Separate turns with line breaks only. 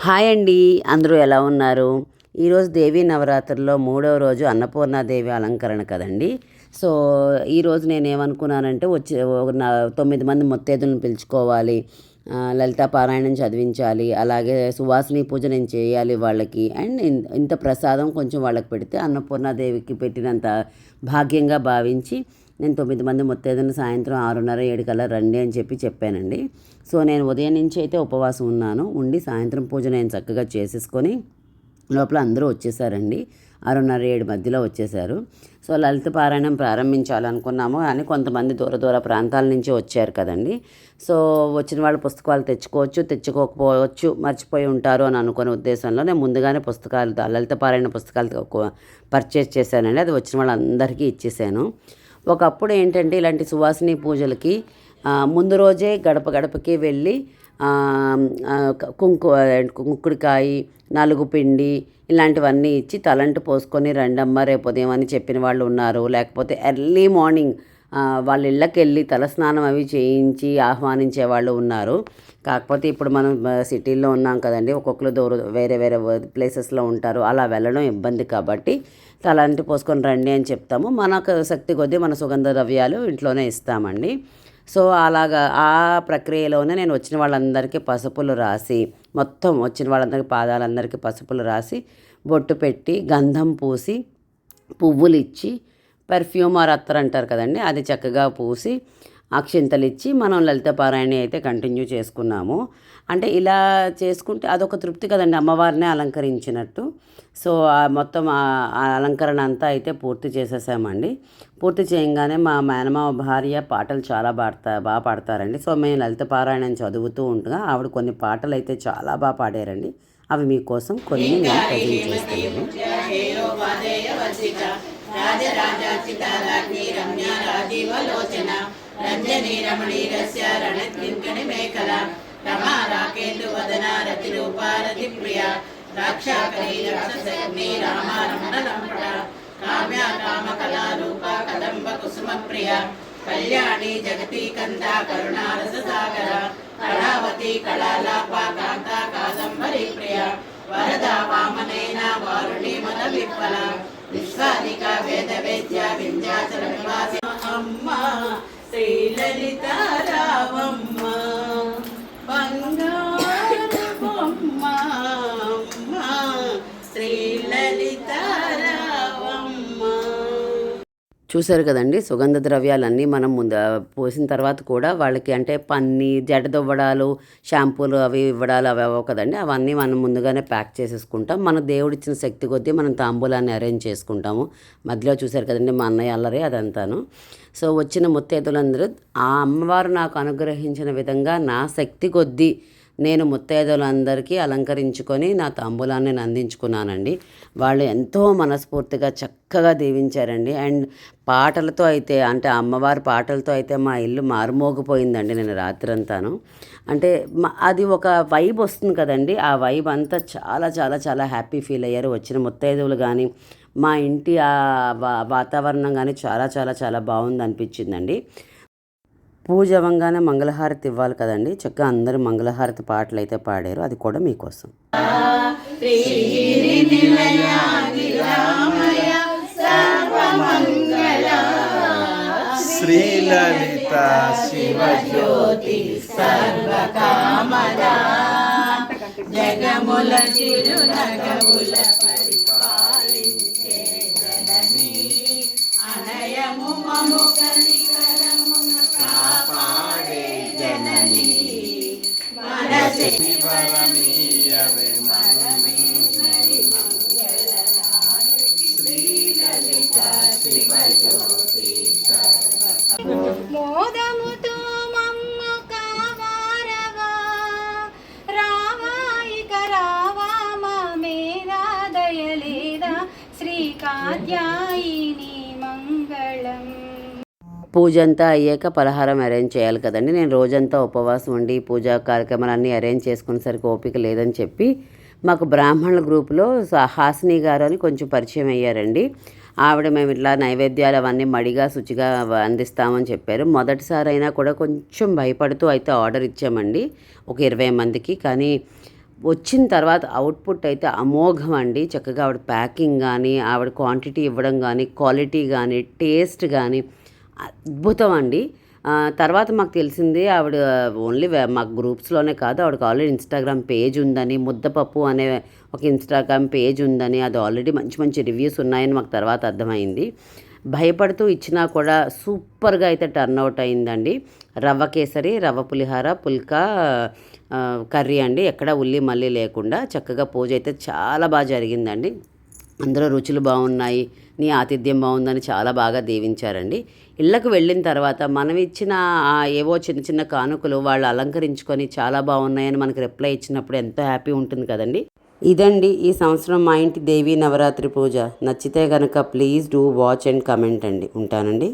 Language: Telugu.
హాయ్ అండి అందరూ ఎలా ఉన్నారు? ఈరోజు దేవీ నవరాత్రుల్లో మూడవ రోజు అన్నపూర్ణాదేవి అలంకరణ కదండి. సో ఈరోజు నేనేమనుకున్నానంటే వచ్చి నా తొమ్మిది మంది ముత్తేదులను పిలుచుకోవాలి లలితా పారాయణం చదివించాలి అలాగే సువాసిని పూజ నేను చేయాలి వాళ్ళకి అండ్ ఇన్- ఇంత ప్రసాదం కొంచెం వాళ్ళకి పెడితే అన్నపూర్ణాదేవికి పెట్టినంత భాగ్యంగా భావించి నేను తొమ్మిది మంది ముత్తైదులను సాయంత్రం ఆరున్నర ఏడు కల్లా రండి అని చెప్పి చెప్పానండి. సో నేను ఉదయం నుంచి అయితే ఉపవాసం ఉన్నాను. ఉండి సాయంత్రం పూజ నేను చక్కగా చేసేసుకొని లోపల అందరూ వచ్చేసారండి. ఆరున్నర ఏడు మధ్యలో వచ్చేసారు. సో లలిత పారాయణం ప్రారంభించాలనుకున్నాము. కానీ కొంతమంది దూర దూర ప్రాంతాల నుంచి వచ్చారు కదండి. సో వచ్చిన వాళ్ళు పుస్తకాలు తెచ్చుకోవచ్చు తెచ్చుకోకపోవచ్చు మర్చిపోయి ఉంటారు అని అనుకునే ఉద్దేశంలో నేను ముందుగానే పుస్తకాలు లలిత పారాయణ పుస్తకాలు పర్చేస్ చేశానండి. అది వచ్చిన వాళ్ళందరికీ ఇచ్చేసాను. ఒకప్పుడు ఏంటంటే ఇలాంటి సువాసిని పూజలకి ముందు రోజే గడప గడపకి వెళ్ళి కుంకు కుంకుడికాయ నలుగు పిండి ఇలాంటివన్నీ ఇచ్చి తలంటు పోసుకొని రండమ్మ రేపు ఉదయం అని చెప్పిన వాళ్ళు ఉన్నారు. లేకపోతే ఎర్లీ మార్నింగ్ వాళ్ళ ఇళ్ళకి వెళ్ళి తలస్నానం అవి చేయించి ఆహ్వానించే వాళ్ళు ఉన్నారు. కాకపోతే ఇప్పుడు మనం సిటీల్లో ఉన్నాం కదండి ఒక్కొక్కరు దూర వేరే వేరే ప్లేసెస్లో ఉంటారు. అలా వెళ్ళడం ఇబ్బంది కాబట్టి తలంటి పోసుకొని రండి అని చెప్తాము. మనకు శక్తి కొద్దీ మన సుగంధ ద్రవ్యాలు ఇంట్లోనే ఇస్తామండి. సో అలాగా ఆ ప్రక్రియలోనే నేను వచ్చిన వాళ్ళందరికీ పసుపులు రాసి మొత్తం వచ్చిన వాళ్ళందరికీ పాదాలందరికీ పసుపులు రాసి బొట్టు పెట్టి గంధం పూసి పువ్వులు ఇచ్చి పెర్ఫ్యూమ్ ఆర్ అత్తర్ అంటారు కదండి అది చక్కగా పూసి అక్షింతలు ఇచ్చి మనం లలిత పారాయణ అయితే కంటిన్యూ చేసుకున్నాము. అంటే ఇలా చేసుకుంటే అదొక తృప్తి కదండి అమ్మవారిని అలంకరించినట్టు. సో ఆ మొత్తం ఆ అలంకరణ అంతా అయితే పూర్తి చేసేసామండి. పూర్తి చేయగానే మా మేనమావ భార్య పాటలు చాలా పాడతా బాగా పాడతారండి. సో మేము లలిత పారాయణం చదువుతూ ఉండగా ఆవిడ కొన్ని పాటలు అయితే చాలా బాగా పాడారండి. అవి మీకోసం కొన్ని నేను ప్రజెంట్
రాజరాజాచితారాజ్ఞి రమ్య రాజీవలోచన రంజని రమణీరస్య రణకింకణి మేఖల రమా రాకేందు వదన రతి రూప ప్రియ ద్రాక్షాకరీ రక్షసగ్ని రామ రమణ లంపట కామ్య కామ కళా రూప కదంబ కుసుమ ప్రియ కళ్యాణి జగతి కంద కరుణారస సాగర కళావతి కళాలాప కాంత కాదంబరి ప్రియ వరద వామనేన వారుణి మన విఫల అమ్మ శ్రీలలిత
చూశారు కదండి. సుగంధ ద్రవ్యాలన్నీ మనం ముందు పోసిన తర్వాత కూడా వాళ్ళకి అంటే పన్ని జడ దువ్వడాలు షాంపూలు అవి ఇవ్వడాలు అవి అవ్వవు కదండి. అవన్నీ మనం ముందుగానే ప్యాక్ చేసేసుకుంటాం. మన దేవుడిచ్చిన శక్తి కొద్దీ మనం తాంబూలాన్ని అరేంజ్ చేసుకుంటాము. మధ్యలో చూశారు కదండి మా అన్నయ్య అల్లరి అదంతాను. సో వచ్చిన ముత్తైదులందరూ ఆ అమ్మవారు నాకు అనుగ్రహించిన విధంగా నా శక్తి కొద్దీ నేను ముత్తైదులందరికీ అలంకరించుకొని నా తాంబూలాన్ని నేను అందించుకున్నానండి వాళ్ళు ఎంతో మనస్ఫూర్తిగా చక్కగా దీవించారండి. అండ్ పాటలతో అయితే అంటే అమ్మవారి పాటలతో అయితే మా ఇల్లు మారుమోగిపోయిందండి నేను రాత్రంతాను. అంటే అది ఒక వైబ్ వస్తుంది కదండి. ఆ వైబ్ అంతా చాలా చాలా చాలా హ్యాపీ ఫీల్ అయ్యారు. వచ్చిన ముత్తైదువులు కానీ మా ఇంటి ఆ వా- వాతావరణం కానీ చాలా చాలా చాలా బాగుంది అనిపించిందండి పూజ అవ్వగానే మంగళహారతి ఇవ్వాలి కదండి. చక్కగా అందరూ మంగళహారతి పాటలు అయితే పాడారు. అది కూడా మీకోసం.
శ్రీలలిత శివజ్యోతి
జగముల చిరునగముల పరిపాలించే జనని. అనయము మము మనసే
వరమీయవే మనమీశ్వరి శ్రీలలిత శివజ్యోతి
మోదముతో మమ్ము కావారవా? రావాయిక రావా మా మీద దయలేదా? శ్రీ
పూజ అంతా అయ్యాక పలహారం అరేంజ్ చేయాలి కదండి. నేను రోజంతా ఉపవాసం ఉండి పూజా కార్యక్రమాలన్నీ అరేంజ్ చేసుకునేసరికి ఓపిక లేదని చెప్పి మాకు బ్రాహ్మణుల గ్రూపులో హాసిని గారు అని కొంచెం పరిచయం అయ్యారండి. ఆవిడ మేము ఇట్లా నైవేద్యాలు అవన్నీ మడిగా శుచిగా అందిస్తామని చెప్పారు. మొదటిసారి అయినా కూడా కొంచెం భయపడుతూ అయితే ఆర్డర్ ఇచ్చామండి. ఒక ఇరవై మందికి. కానీ వచ్చిన తర్వాత అవుట్పుట్ అయితే అమోఘం అండి. చక్కగా ఆవిడ ప్యాకింగ్ కానీ ఆవిడ క్వాంటిటీ ఇవ్వడం కానీ క్వాలిటీ కానీ టేస్ట్ కానీ అద్భుతం అండి. తర్వాత మాకు తెలిసింది ఆవిడ ఓన్లీ మాకు గ్రూప్స్లోనే కాదు ఆవిడకి ఆల్రెడీ ఇన్స్టాగ్రామ్ పేజ్ ఉందని ముద్దపప్పు అనే ఒక ఇన్స్టాగ్రామ్ పేజ్ ఉందని అది ఆల్రెడీ మంచి మంచి రివ్యూస్ ఉన్నాయని మాకు తర్వాత అర్థమైంది. భయపడుతూ ఇచ్చినా కూడా సూపర్గా అయితే టర్న్ అవుట్ అయిందండి. రవ్వ కేసరి రవ్వ పులిహార పుల్కా కర్రీ అండి. ఎక్కడ ఉల్లి మళ్ళీ లేకుండా చక్కగా పూజ అయితే చాలా బాగా జరిగిందండి. అందులో రుచులు బాగున్నాయి నీ ఆతిథ్యం బాగుందని చాలా బాగా దీవించారండి. ఇళ్ళకు వెళ్ళిన తర్వాత మనం ఇచ్చిన ఏవో చిన్న చిన్న కానుకలు వాళ్ళు అలంకరించుకొని చాలా బాగున్నాయని మనకి రిప్లై ఇచ్చినప్పుడు ఎంతో హ్యాపీ ఉంటుంది కదండి. ఇదండి ఈ సంవత్సరం మా ఇంటి దేవీ నవరాత్రి పూజ. నచ్చితే కనుక please do watch and comment అండి. ఉంటానండి.